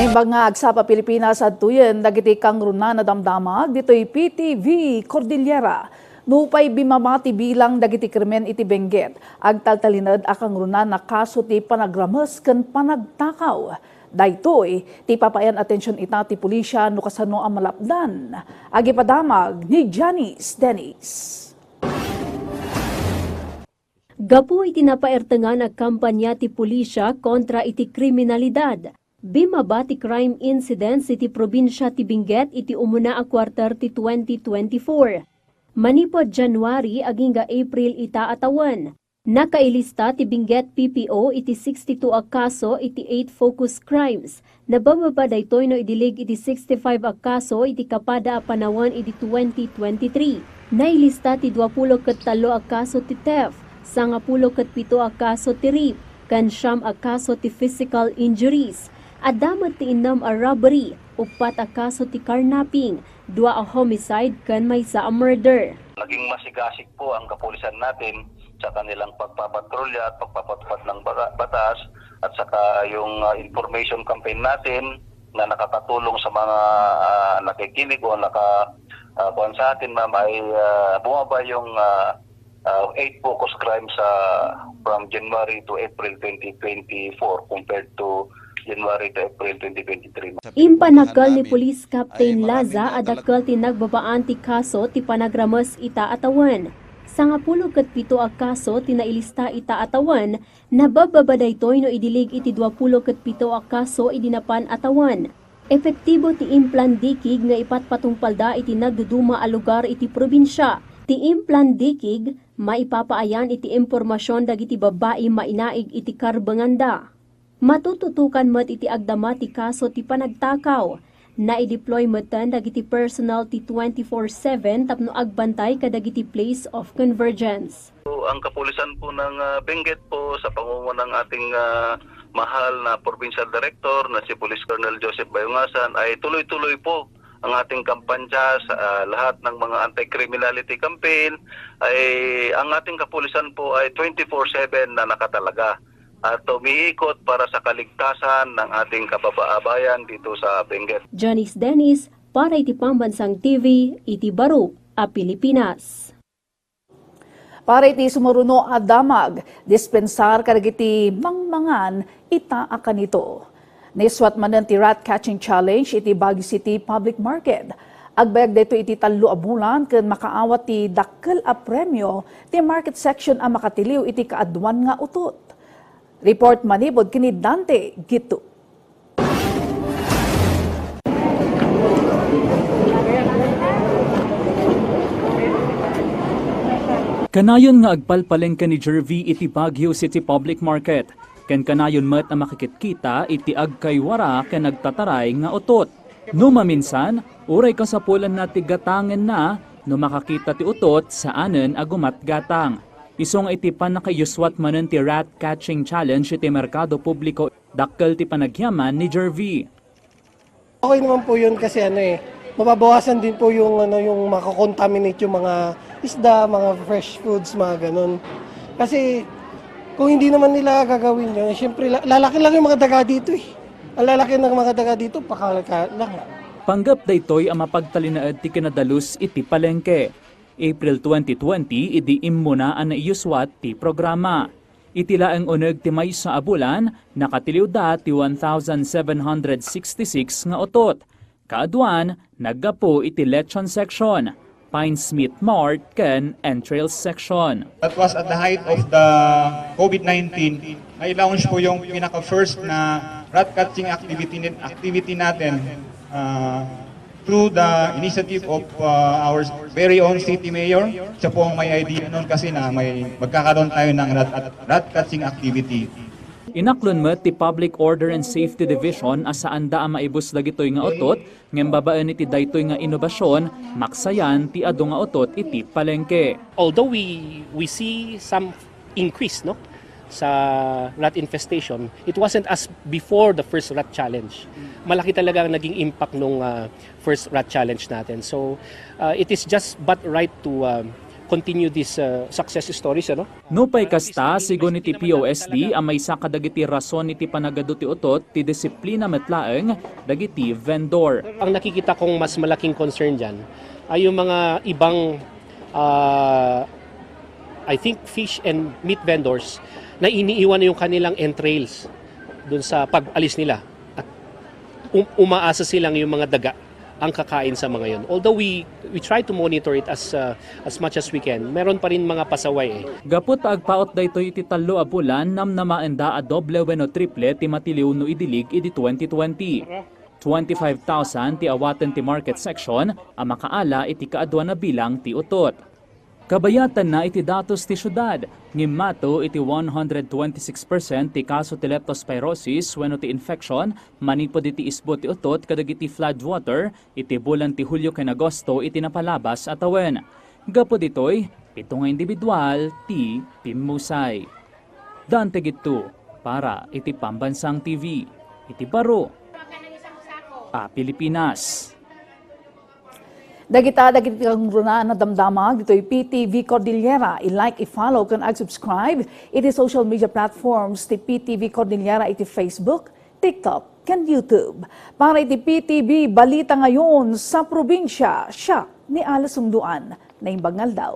Ngayon bangag sa pa Pilipinas at tuyen dagiti kang runa na damdamag dito'y PTV Cordillera. Nupay bimamati bilang dagiti krimen iti Benguet. Agtaltalinad akang runa na kaso ti panagrames ken panagtakaw. Daytoy, ti papayan atensyon ita ti pulisya no kasano ang malapdan. Agi padamag ni Janice Dennis. Gapu iti napaertengan ang kampanya ti pulisya kontra iti kriminalidad. Bimaba ti crime incidents iti probinsya ti Benguet iti umuna a quarter ti 2024. Manipod January aging ga April ita atawan. Nakailista ti Benguet PPO iti 62 a kaso iti 8 focus crimes. Nabababa daytoy no idilig iti 65 a kaso iti kapada a panawan iti 2023. Nailista ti 20 ket talo a kaso ti theft, sangapulo ket pito a kaso ti rape, kansyam a kaso ti physical injuries. Adamat ti inam a robbery, upat a kaso ti carnapping, dua a homicide kan may sa a murder. naging masigasig po ang kapulisan natin sa kanilang pagpapatrolya at pagpapatupad ng batas at saka yung uh, information campaign natin na nakakatulong sa mga uh, nakikinig o naka uh, sa atin ma'am ay uh, bumaba yung uh, uh, eight focus crimes sa from January to April 2024 compared to January to April 2023. Impanakal ni Police Captain Laza adakal ti nagbabaan ti kaso ti panagramas ita atawan. Sangapulo ket pito a kaso ti nailista ita atawan, nabababaday toy no idilig iti 20 ket pito a kaso idinapan atawan. Epektibo ti implan dikig nga ipatpatungpalda iti nagduduma a lugar iti probinsya. Ti implan dikig maipapaayan iti impormasyon dagiti babae mainaig iti karbanganda. Matututukan met iti agdama ti kaso ti panagtakaw. Na-deploy metan dagiti personal ti 24/7 tapno agbantay kadagiti place of convergence. Ang kapulisan po ng uh, Benguet po sa pangunguna ng ating ah, mahal na provincial director na si Police Colonel Joseph Bayungasan ay tuloy-tuloy po ang ating kampanya sa ah, lahat ng mga anti-criminality campaign ay ang ating kapulisan po ay 24/7 na nakatalaga at umiikot para sa kaligtasan ng ating kababayan dito sa Benguet. Janice Dennis para iti Pambansang TV, iti Baro, a Pilipinas. Para iti sumuruno a damag, dispensar kadagiti mangmangan ita akan ito. Niswat manan ti rat catching challenge iti Baguio City Public Market. Agbayag dito iti talo a bulan ken makaawat ti dakkel a premyo ti market section a makatiliw iti kaadwan nga utot. Report manibod kini Dante Gitu. Kanayon nga agpalpalengke ni Jervy iti Baguio City Public Market. Ken kanayon met na makikitkita iti agkaywara ken nagtataray nga utot. No maminsan, uray kasapulan na ti gatangen na no makakita ti utot sa anen agumat gatang. Isong iti panakayuswat manen ti rat catching challenge iti merkado publiko dakkel ti panagyaman ni Jervy. Okay naman po yun kasi ano eh, mababawasan din po yung ano yung makakontaminate yung mga isda, mga fresh foods, mga ganun. Kasi kung hindi naman nila gagawin yun, syempre la- lalaki lang yung mga daga dito eh. Ang lalaki ng mga daga dito, pakalaka lang. Panggap daytoy ang mapagtalinaad ti kinadalus iti palengke. April 2020 idi immuna ang naiyuswat ti programa. Itila ang uneg ti may sa abulan, nakatiliw da ti 1,766 nga otot. Kaadwan, naggapo iti lechon section, Pinesmith Mart ken entrails section. That was at the height of the COVID-19. Na-launch po yung pinaka-first na rat catching activity, activity natin uh, through the initiative of uh, our very own city mayor. Siya po ang may idea noon kasi na may magkakaroon tayo ng rat, rat catching activity. Inaklon met ti Public Order and Safety Division asaan da ang maibus dagitoy nga otot, ngem babaan iti daytoy nga inobasyon, maksayan ti adu nga otot iti palengke. although we we see some increase no sa rat infestation, it wasn't as before the first rat challenge. Malaki talaga ang naging impact nung uh, first rat challenge natin. So uh, it is just but right to um, continue these uh, success stories ano? Nupay kasta, sigon iti POSD, ang may sakadagiti rason iti panagado ti utot, ti disiplina metlaeng, dagiti vendor. ang nakikita kong mas malaking concern dyan ay yung mga ibang uh, I think fish and meat vendors na iniiwan yung kanilang entrails dun sa pag-alis nila. At um- umaasa silang yung mga daga ang kakain sa mga yon. Although we we try to monitor it as uh, as much as we can, meron pa rin mga pasaway eh. Gapot agpaot daytoy iti tallo a bulan nam namaenda a doble wenno triple ti matiliw no idilig iti 2020. 25,000 ti awaten ti market section ang makaala iti kaadwa na bilang ti utot. Kabayatan na iti datos ti syudad, ngimmato iti 126% ti kaso ti leptospirosis wenno ti infection manipod iti isbot ti utot kadagiti floodwater iti bulan ti Hulyo ken Agosto iti napalabas at awen. Gapo ditoy, pito nga individual ti pimusay. Dante Gitu, para iti Pambansang TV, iti Baro, a Pilipinas. Dagita dagiti kang runa na damdamag dito'y PTV Cordillera. I-like, i-follow, kan ag-subscribe. Iti social media platforms ti PTV Cordillera iti Facebook, TikTok, kan YouTube. Para iti PTV Balita ngayon sa probinsya, siya ni Sungduan na imbangal daw.